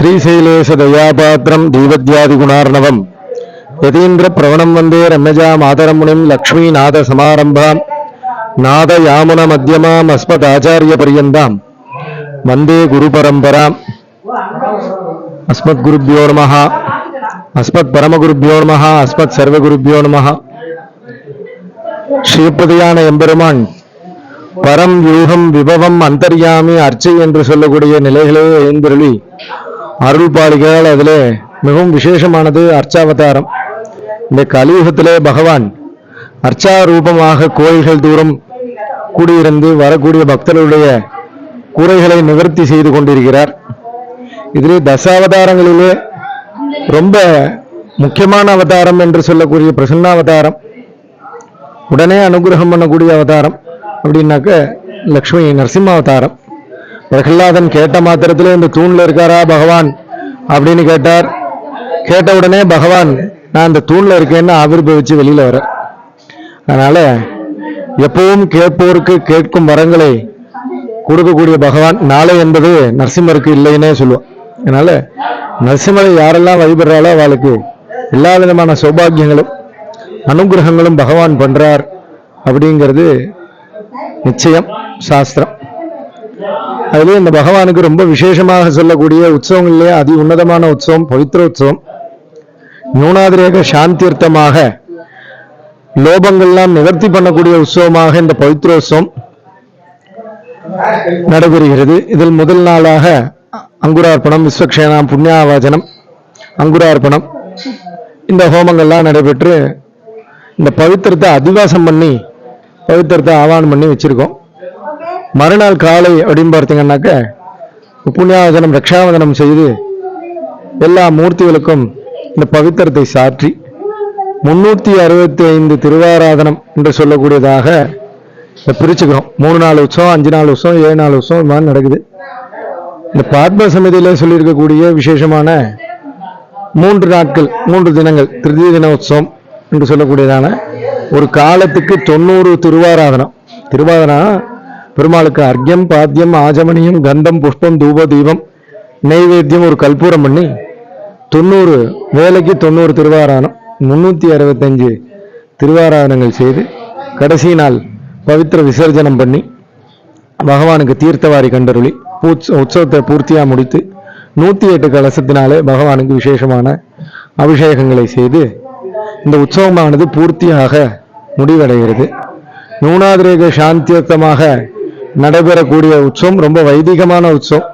ஸ்ரீசைலேசதயாபாத்திரம் தீபத்யாதிகுணார்ணவம். யதீந்திர பிரவணம் வந்தே ரம்யஜா மாதரமுனிம் லக்ஷ்மீநாத சமாரம்பாம். நாத யாமுன மத்தியமாம் அஸ்மத் ஆச்சாரிய பரியந்தாம் வந்தே குரு பரம்பராம் அஸ்மத் குருபியோ நம அஸ்மத் பரமகுருபியோ நம அஸ்மத் சர்வகுருபியோ நம ஸ்ரீபதியான எம்பெருமான் பரம் யூகம் விபவம் அந்தர்யாமி அர்ச்சை என்று சொல்லக்கூடிய நிலைகளே எழுந்தருளி அருள் பாலிகள் அதிலே மிகவும் விசேஷமானது அர்ச்சாவதாரம். இந்த கலியுகத்திலே பகவான் அர்ச்சா ரூபமாக கோயில்கள் தூரம் கூடியிருந்து வரக்கூடிய பக்தர்களுடைய குறைகளை நிவர்த்தி செய்து கொண்டிருக்கிறார். இதிலே தசாவதாரங்களிலே ரொம்ப முக்கியமான அவதாரம் என்று சொல்லக்கூடிய பிரசன்னாவதாரம் உடனே அனுகிரகம் பண்ணக்கூடிய அவதாரம் அப்படின்னாக்க லக்ஷ்மி நரசிம்ம அவதாரம் பிரகலாதன் கேட்ட மாத்திரத்திலே இந்த தூணில் இருக்காரா பகவான்? அப்படின்னு கேட்டார். கேட்ட உடனே பகவான் நான் இந்த தூணில் இருக்கேன்னு ஆவிர்பவிச்சு வெளியில வர அதனால எப்பவும் கேட்போருக்கு கேட்கும் வரங்களை கொடுக்கக்கூடிய பகவான் நாளை என்பது நரசிம்மருக்கு இல்லைன்னே சொல்லுவோம் அதனால நரசிம்மரை யாரெல்லாம் வழிபடுறாளோ அவளுக்கு எல்லா விதமான சௌபாகியங்களும் அனுகிரகங்களும் பகவான் பண்றார் அப்படிங்கிறது நிச்சயம் சாஸ்திரம். அதுலேயும் இந்த பகவானுக்கு ரொம்ப விசேஷமாக சொல்லக்கூடிய உற்சவங்களிலே அதி உன்னதமான உற்சவம் பவித்ர உற்சவம். நியூனாதிரேக சாந்தியர்த்தமாக லோபங்கள்லாம் நிவர்த்தி பண்ணக்கூடிய உற்சவமாக இந்த பவித்ரோத்சவம் நடைபெறுகிறது. இதில் முதல் நாளாக அங்குரார்ப்பணம் விஸ்வக்ஷேனாம் புண்ணியாவாச்சனம் அங்குரார்ப்பணம். இந்த ஹோமங்கள்லாம் நடைபெற்று இந்த பவித்திரத்தை அதிவாசம் பண்ணி பவித்திரத்தை ஆவானம் பண்ணி வச்சிருக்கோம். மறுநாள் காலை அப்படின்னு பார்த்தீங்கன்னாக்க புண்ணியாவதனம் ரக்ஷாவதனம் செய்து எல்லா மூர்த்திகளுக்கும் இந்த பவித்திரத்தை சாற்றி முன்னூற்றி அறுபத்தி ஐந்து திருவாராதனம் என்று சொல்லக்கூடியதாக பிரிச்சுக்கிறோம். மூணு நாள் உற்சவம் அஞ்சு நாள் உற்சவம் ஏழு நாள் உற்சவம் இது மாதிரி நடக்குது. இந்த பாத்ம சமிதியில் சொல்லியிருக்கக்கூடிய விசேஷமான மூன்று நாட்கள் மூன்று தினங்கள் திருதிய தின உற்சவம் என்று சொல்லக்கூடியதான ஒரு காலத்துக்கு தொண்ணூறு திருவாராதனம். திருவாதனா பெருமாளுக்கு அர்க்கியம் பாத்தியம் ஆஜமணியம் கந்தம் புஷ்பம் தூப தீபம் நெய்வேத்தியம் ஒரு கல்பூரம் பண்ணி தொண்ணூறு வேலைக்கு தொண்ணூறு திருவாராணம் முன்னூற்றி அறுபத்தஞ்சு திருவாராதனங்கள் செய்து கடைசி நாள் பவித்திர விசர்ஜனம் பண்ணி பகவானுக்கு தீர்த்தவாரி கண்டருளி பூச் உற்சவத்தை பூர்த்தியாக முடித்து நூற்றி எட்டு கலசத்தினாலே பகவானுக்கு விசேஷமான அபிஷேகங்களை செய்து இந்த உற்சவமானது பூர்த்தியாக முடிவடைகிறது. நூனாதிரேக சாந்தியத்தமாக நடைபெறக்கூடிய உற்சவம் ரொம்ப வைதிகமான உற்சவம்.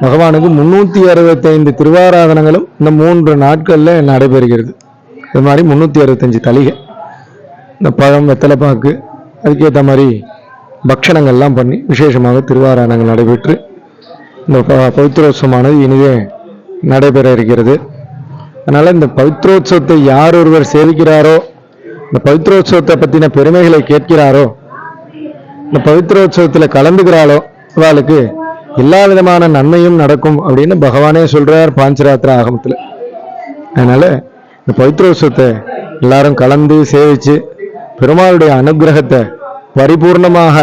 பகவானுக்கு முன்னூத்தி அறுபத்தைந்து திருவாராதனங்களும் இந்த மூன்று நாட்கள்ல நடைபெறுகிறது. இது மாதிரி முன்னூத்தி அறுபத்தஞ்சு தலிகை இந்த பழம் வெத்தலைப்பாக்கு அதுக்கேற்ற மாதிரி பக்ஷணங்கள்லாம் பண்ணி விசேஷமாக திருவாராதனங்கள் நடைபெற்று இந்த ப- பவித்ரோத்சவமானது இனிதே நடைபெற இருக்கிறது. அதனால இந்த பவித்ரோத்சவத்தை யார் ஒருவர் சேவிக்கிறாரோ இந்த பவித்ரோத்சவத்தை பற்றின பெருமைகளை கேட்கிறாரோ இந்த பவித்ரோத்சவத்தில் கலந்துக்கிறாளோ அவளுக்கு எல்லா விதமான நன்மையும் நடக்கும் அப்படின்னு பகவானே சொல்றார் பாஞ்சராத்திர ஆகமத்தில். அதனால இந்த பவித்ரோத்சவத்தை எல்லாரும் கலந்து சேவிச்சு பெருமாளுடைய அனுக்கிரகத்தை பரிபூர்ணமாக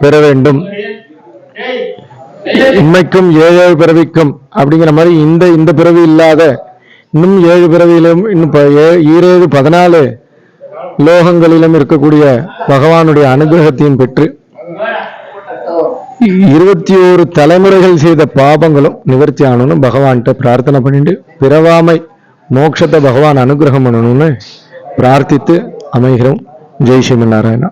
பெற வேண்டும். இம்மைக்கும் ஏழு ஏழு பிறவிக்கும் அப்படிங்கிற மாதிரி இந்த இந்த பிறவி இல்லாத இன்னும் ஏழு பிறவியிலும் இன்னும் ப- ஏ- ஈரேழு பதினாலு லோகங்களிலும் இருக்கக்கூடிய பகவானுடைய அனுகிரகத்தையும் பெற்று இருபத்தி ஓரு தலைமுறைகள் செய்த பாபங்களும் நிவர்த்தி ஆகணும்னு பகவான்கிட்ட பிரார்த்தனை பண்ணிட்டு பிறவாமை மோட்சத்தை பகவான் அனுகிரகம் பண்ணணும்னு பிரார்த்தித்து அமைகிறோம். ஜெய் ஸ்ரீமன் நாராயணா